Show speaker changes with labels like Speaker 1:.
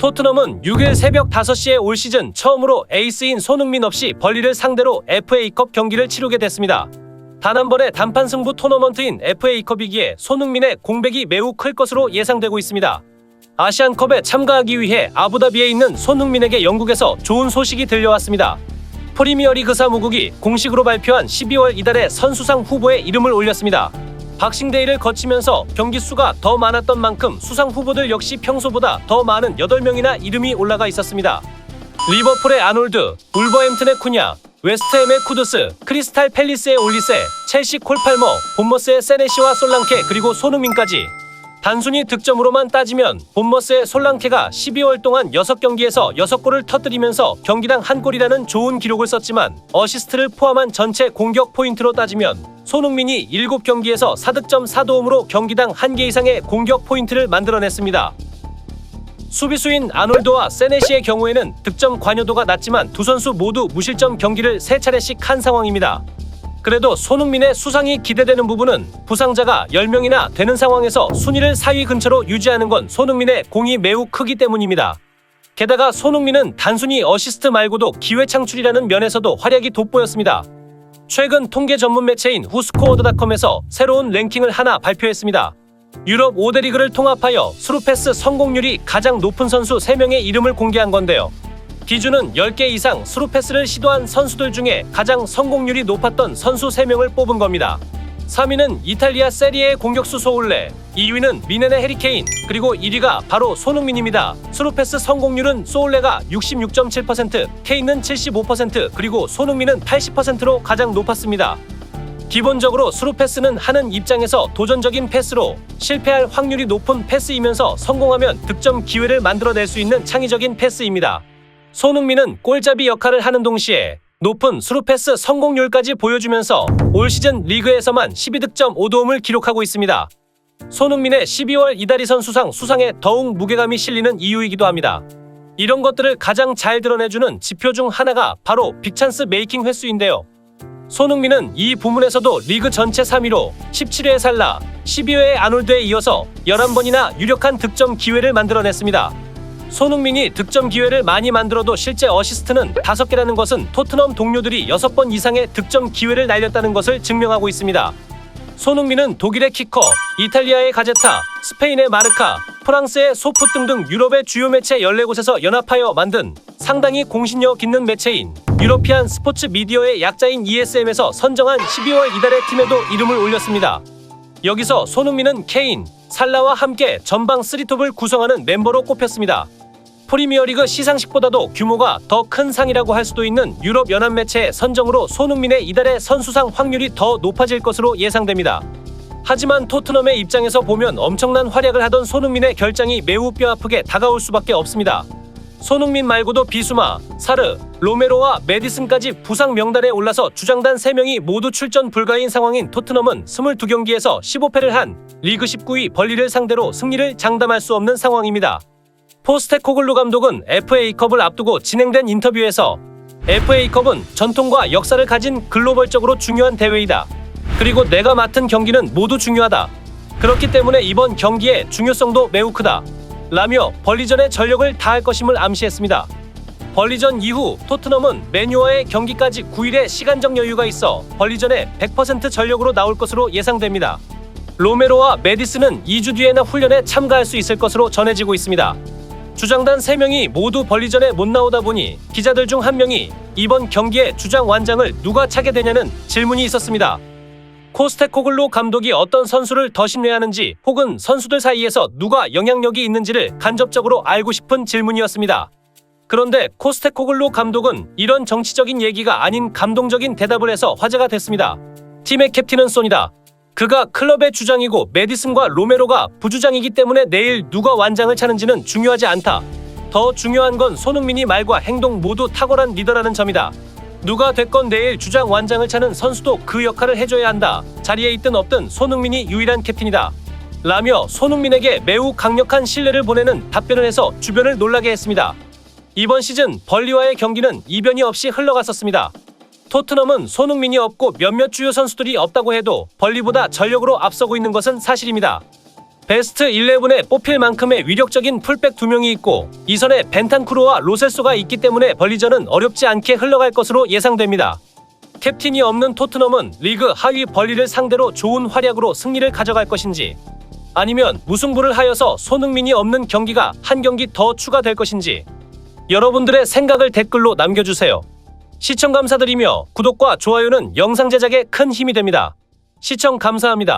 Speaker 1: 토트넘은 6일 새벽 5시에 올 시즌 처음으로 에이스인 손흥민 없이 벌리를 상대로 FA컵 경기를 치르게 됐습니다. 단 한 번의 단판 승부 토너먼트인 FA컵이기에 손흥민의 공백이 매우 클 것으로 예상되고 있습니다. 아시안컵에 참가하기 위해 아부다비에 있는 손흥민에게 영국에서 좋은 소식이 들려왔습니다. 프리미어리그 사무국이 공식으로 발표한 12월 이달의 선수상 후보에 이름을 올렸습니다. 박싱데이를 거치면서 경기 수가 더 많았던 만큼 수상 후보들 역시 평소보다 더 많은 8명이나 이름이 올라가 있었습니다. 리버풀의 아놀드, 울버햄튼의 쿠냐, 웨스트햄의 쿠두스, 크리스탈 팰리스의 올리세, 첼시 콜팔머, 본머스의 세네시와 솔랑케 그리고 손흥민까지 단순히 득점으로만 따지면 본머스의 솔랑케가 12월 동안 6경기에서 6골을 터뜨리면서 경기당 한 골이라는 좋은 기록을 썼지만 어시스트를 포함한 전체 공격 포인트로 따지면 손흥민이 7경기에서 4득점 4도움으로 경기당 1개 이상의 공격 포인트를 만들어냈습니다. 수비수인 아놀드와 세네시의 경우에는 득점 관여도가 낮지만 두 선수 모두 무실점 경기를 세 차례씩 한 상황입니다. 그래도 손흥민의 수상이 기대되는 부분은 부상자가 10명이나 되는 상황에서 순위를 4위 근처로 유지하는 건 손흥민의 공이 매우 크기 때문입니다. 게다가 손흥민은 단순히 어시스트 말고도 기회 창출이라는 면에서도 활약이 돋보였습니다. 최근 통계 전문 매체인 후스코어드닷컴에서 새로운 랭킹을 하나 발표했습니다. 유럽 5대 리그를 통합하여 스루패스 성공률이 가장 높은 선수 3명의 이름을 공개한 건데요. 기준은 10개 이상 스루 패스를 시도한 선수들 중에 가장 성공률이 높았던 선수 3명을 뽑은 겁니다. 3위는 이탈리아 세리에 공격수 소울레, 2위는 미넨의 해리케인, 그리고 1위가 바로 손흥민입니다. 스루패스 성공률은 소울레가 66.7%, 케인은 75%, 그리고 손흥민은 80%로 가장 높았습니다. 기본적으로 스루 패스는 하는 입장에서 도전적인 패스로 실패할 확률이 높은 패스이면서 성공하면 득점 기회를 만들어낼 수 있는 창의적인 패스입니다. 손흥민은 골잡이 역할을 하는 동시에 높은 스루 패스 성공률까지 보여주면서 올 시즌 리그에서만 12득점 5도움을 기록하고 있습니다. 손흥민의 12월 이다리선 수상 수상에 더욱 무게감이 실리는 이유이기도 합니다. 이런 것들을 가장 잘 드러내주는 지표 중 하나가 바로 빅찬스 메이킹 횟수인데요. 손흥민은 이 부문에서도 리그 전체 3위로 17회에 살라, 12회에 아놀드에 이어서 11번이나 유력한 득점 기회를 만들어냈습니다. 손흥민이 득점 기회를 많이 만들어도 실제 어시스트는 5개라는 것은 토트넘 동료들이 6번 이상의 득점 기회를 날렸다는 것을 증명하고 있습니다. 손흥민은 독일의 키커, 이탈리아의 가제타, 스페인의 마르카, 프랑스의 소프 등등 유럽의 주요 매체 14곳에서 연합하여 만든 상당히 공신력 있는 매체인 유러피안 스포츠 미디어의 약자인 ESM에서 선정한 12월 이달의 팀에도 이름을 올렸습니다. 여기서 손흥민은 케인, 살라와 함께 전방 3톱을 구성하는 멤버로 꼽혔습니다. 프리미어리그 시상식보다도 규모가 더 큰 상이라고 할 수도 있는 유럽 연합 매체의 선정으로 손흥민의 이달의 선수상 확률이 더 높아질 것으로 예상됩니다. 하지만 토트넘의 입장에서 보면 엄청난 활약을 하던 손흥민의 결장이 매우 뼈아프게 다가올 수밖에 없습니다. 손흥민 말고도 비수마, 사르, 로메로와 메디슨까지 부상 명단에 올라서 주장단 3명이 모두 출전 불가인 상황인 토트넘은 22경기에서 15패를 한 리그 19위 벌리를 상대로 승리를 장담할 수 없는 상황입니다. 포스테코글루 감독은 FA컵을 앞두고 진행된 인터뷰에서 FA컵은 전통과 역사를 가진 글로벌적으로 중요한 대회이다. 그리고 내가 맡은 경기는 모두 중요하다. 그렇기 때문에 이번 경기의 중요성도 매우 크다. 라며 벌리전의 전력을 다할 것임을 암시했습니다. 벌리전 이후 토트넘은 메뉴와의 경기까지 9일의 시간적 여유가 있어 벌리전에 100% 전력으로 나올 것으로 예상됩니다. 로메로와 메디스는 2주 뒤에나 훈련에 참가할 수 있을 것으로 전해지고 있습니다. 주장단 3명이 모두 벌리전에 못 나오다 보니 기자들 중 한 명이 이번 경기에 주장 완장을 누가 차게 되냐는 질문이 있었습니다. 코스테코글로 감독이 어떤 선수를 더 신뢰하는지 혹은 선수들 사이에서 누가 영향력이 있는지를 간접적으로 알고 싶은 질문이었습니다. 그런데 코스테코글로 감독은 이런 정치적인 얘기가 아닌 감동적인 대답을 해서 화제가 됐습니다. 팀의 캡틴은 손이다. 그가 클럽의 주장이고 메디슨과 로메로가 부주장이기 때문에 내일 누가 완장을 차는지는 중요하지 않다. 더 중요한 건 손흥민이 말과 행동 모두 탁월한 리더라는 점이다. 누가 됐건 내일 주장 완장을 차는 선수도 그 역할을 해줘야 한다. 자리에 있든 없든 손흥민이 유일한 캡틴이다. 라며 손흥민에게 매우 강력한 신뢰를 보내는 답변을 해서 주변을 놀라게 했습니다. 이번 시즌 벌리와의 경기는 이변이 없이 흘러갔었습니다. 토트넘은 손흥민이 없고 몇몇 주요 선수들이 없다고 해도 벌리보다 전력으로 앞서고 있는 것은 사실입니다. 베스트 11에 뽑힐 만큼의 위력적인 풀백 두 명이 있고 이선에 벤탄쿠르와 로셀소가 있기 때문에 벌리전은 어렵지 않게 흘러갈 것으로 예상됩니다. 캡틴이 없는 토트넘은 리그 하위 벌리를 상대로 좋은 활약으로 승리를 가져갈 것인지 아니면 무승부를 하여서 손흥민이 없는 경기가 한 경기 더 추가될 것인지 여러분들의 생각을 댓글로 남겨주세요. 시청 감사드리며 구독과 좋아요는 영상 제작에 큰 힘이 됩니다. 시청 감사합니다.